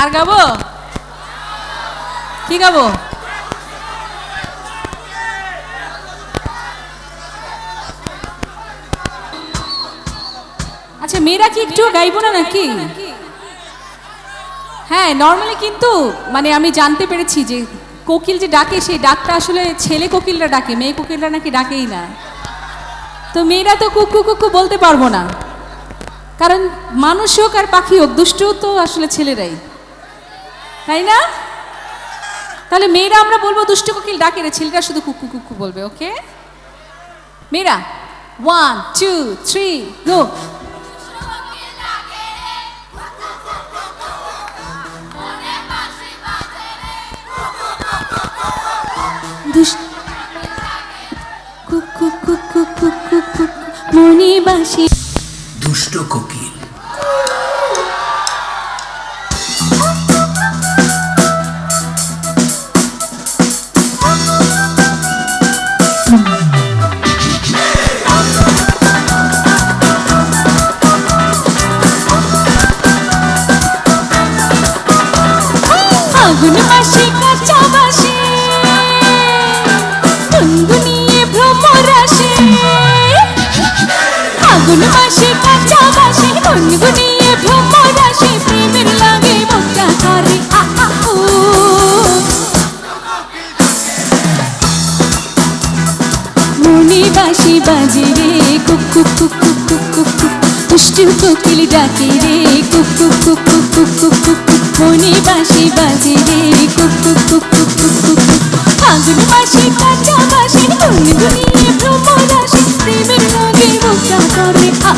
আর গাবো? কি গাবো? আচ্ছা মেয়েরা কি একটু গাইবো না নাকি? হ্যাঁ নর্মালি কিন্তু মানে আমি জানতে পেরেছি যে কোকিল যে ডাকে, সেই ডাকটা আসলে ছেলে কোকিলরা ডাকে, মেয়ে কোকিলরা নাকি ডাকেই না। তো মেয়েরা তো কুকু কুকু বলতে পারব না। কারণ মানুষ হোক আর পাখি হোক, দুষ্ট তো আসলে ছেলেরাই। তাই না? তাহলে মেয়েরা আমরা বলব দুষ্ট কোকিল ডাকে রে, ছেলেরা শুধু কুকু কুকু বলবে, ওকে? মেয়েরা ওয়ান টু থ্রি গো দুষ্ট কোকিল। আগুন মাসে কাঁচা বাসে গুনগুনিয়ে ভ্রমর আসে। আগুন মাসে কাঁচা বাসে। গুনগুনিয়ে ভ্রমর আসে। প্রেমের লাগে মুক্তা করে মনে বাসি রে। কুকু কুকু কুকু কুকু। দুষ্টু কোকিল ডাকে রে কুকু কুকু কুকু কুকু মনে বাসি বাজে রে কুকু কুকু কুকু ফাগুন মাসে কাঁচা বাসে গুনগুনিয়ে ভ্রমর আসে প্রেমের রঙে মুক্তা করে আ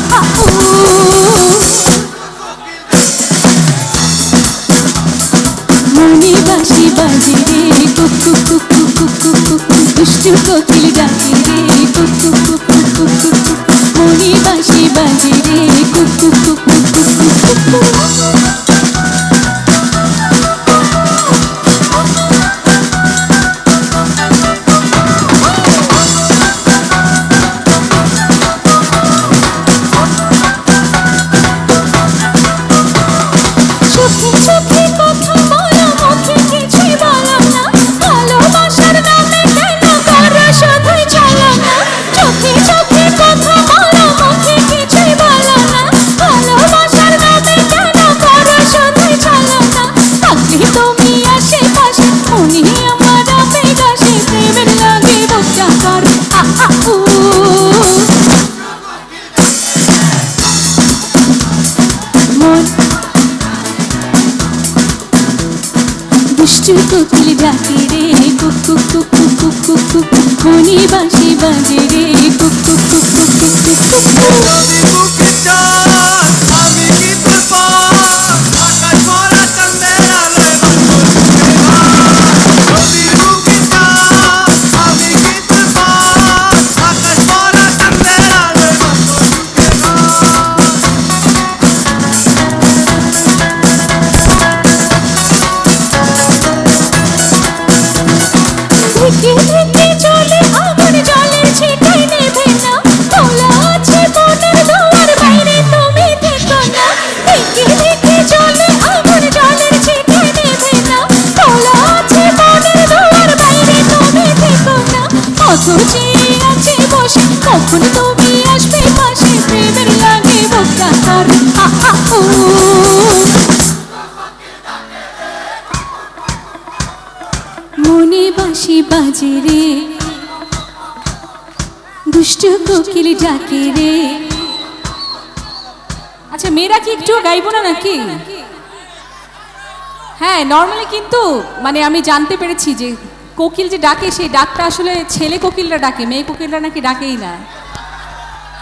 মনে বাসি বাজে রে কুকু কুকু কুকু কুকু দুষ্টু কোকিল ডাকে রে কুকু কুকু কুকু কুকু মনে বাসি বাজে রে কুকু কুকু কুকু কুকু ডাকে রে কুক কুক কুক কুক কুক কুক কুক মনি বাসি বাজে রে কুক কুক আমি আসবে পাশে? প্রেমের লাগে বুকটা আ মনে বাসি বাজে রে। দুষ্ট কোকিল ডাকে রে। আচ্ছা মেয়েরা কি একটু গাইবো না নাকি? হ্যাঁ নর্মালি কিন্তু মানে আমি জানতে পেরেছি যে কোকিল যে ডাকে, সেই ডাকটা আসলে ছেলে কোকিলরা ডাকে, মেয়ে কোকিলরা নাকি ডাকেই না।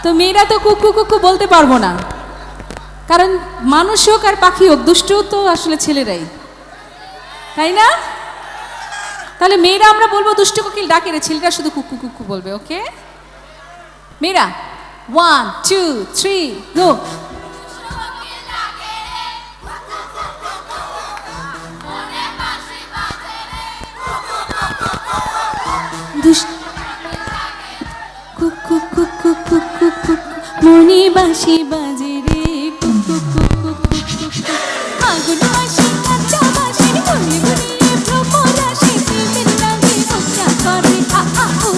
তো মেয়েরা তো কুকু কুকু বলতে পারব না। কারণ মানুষ হোক আর পাখি হোক, দুষ্ট তো আসলে ছেলেরাই। তাই না? তাহলে মেয়েরা আমরা বলব, দুষ্ট কোকিল ডাকে রে, ছেলেরা শুধু কুকু কুকু বলবে ওকে মেয়েরা ওয়ান টু থ্রি গো আগুনি বাসি বাজে রে কুকু কুকু কুকু আগুন বাসি কাঁচা বাসি ঘুরে ঘুরে প্রখর আসে জীবের লাগে মজা করে আ আ ও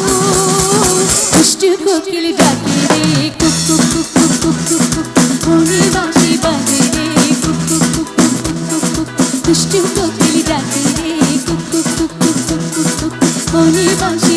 দুষ্ট কোকিল ডাকে রে কুকু কুকু কুকু আগুনি বাসি বাজে রে কুকু কুকু কুকু দুষ্ট কোকিল ডাকে রে কুকু কুকু কুকু আগুনি বাসি